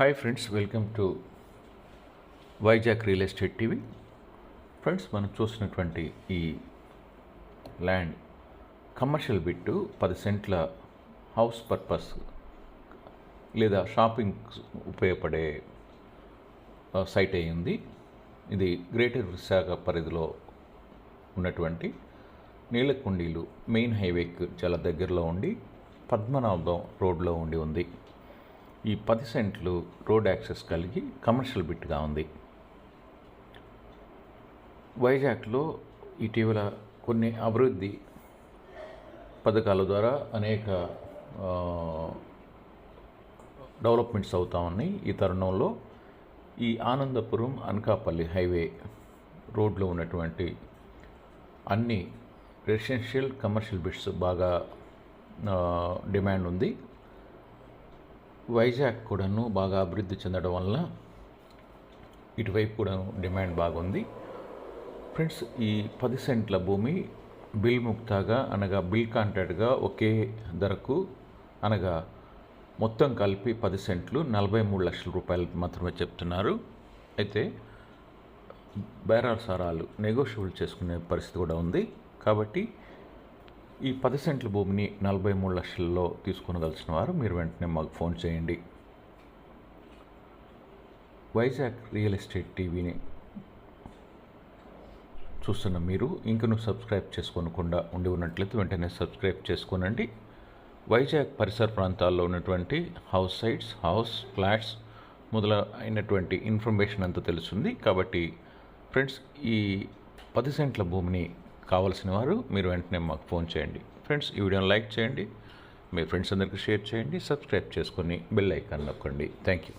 Hi friends welcome to Vizag real estate TV friends మనం చూసినటువంటి ఈ ల్యాండ్ కమర్షియల్ బిట్టు పది సెంట్ల హౌస్ పర్పస్ లేదా షాపింగ్ ఉపయోగపడే సైట్ అయి ఉంది. ఇది గ్రేటర్ విశాఖ పరిధిలో ఉన్నటువంటి నీలకుండీలు మెయిన్ హైవేకి చాలా దగ్గరలో ఉండి పద్మనాభం రోడ్లో ఉండి ఉంది. ఈ పది సెంట్లు రోడ్ యాక్సెస్ కలిగి కమర్షియల్ బిట్గా ఉంది. వైజాగ్లో ఇటీవల కొన్ని అభివృద్ధి పథకాల ద్వారా అనేక డెవలప్మెంట్స్ అవుతా ఉన్నాయి. ఈ తరుణంలో ఈ ఆనందపురం అనకాపల్లి హైవే రోడ్లో ఉన్నటువంటి అన్ని రెసిడెన్షియల్ కమర్షియల్ బిట్స్ బాగా డిమాండ్ ఉంది. వైజాగ్ కూడాను బాగా అభివృద్ధి చెందడం వల్ల ఇటువైపు కూడా డిమాండ్ బాగుంది. ఫ్రెండ్స్ ఈ పది సెంట్ల భూమి బిల్ ముక్తాగా అనగా బిల్ కాంట్రాక్ట్గా ఒకే ధరకు అనగా మొత్తం కలిపి పది సెంట్లు నలభై మూడు లక్షల రూపాయలు మాత్రమే చెప్తున్నారు. అయితే బేరాల సారాలు నెగోషియబుల్ చేసుకునే పరిస్థితి కూడా ఉంది. కాబట్టి ఈ పది సెంట్ల భూమిని నలభై మూడు లక్షల్లో తీసుకొనదలిచిన వారు మీరు వెంటనే మాకు ఫోన్ చేయండి. వైజాగ్ రియల్ ఎస్టేట్ టీవీని చూస్తున్న మీరు ఇంకను సబ్స్క్రైబ్ చేసుకోనకుండా ఉండి ఉన్నట్లయితే వెంటనే సబ్స్క్రైబ్ చేసుకోనండి. వైజాగ్ పరిసర ప్రాంతాల్లో ఉన్నటువంటి హౌస్ సైట్స్ హౌస్ ఫ్లాట్స్ మొదలైనటువంటి ఇన్ఫర్మేషన్ అంతా తెలుస్తుంది. కాబట్టి ఫ్రెండ్స్ ఈ పది సెంట్ల భూమిని కావలసిన వారు మీరు వెంటనే మాకు ఫోన్ చేయండి. ఫ్రెండ్స్ ఈ వీడియోని లైక్ చేయండి. మీ ఫ్రెండ్స్ అందరికీ షేర్ చేయండి. సబ్స్క్రైబ్ చేసుకొని బెల్ ఐకాన్ నొక్కండి. Thank you.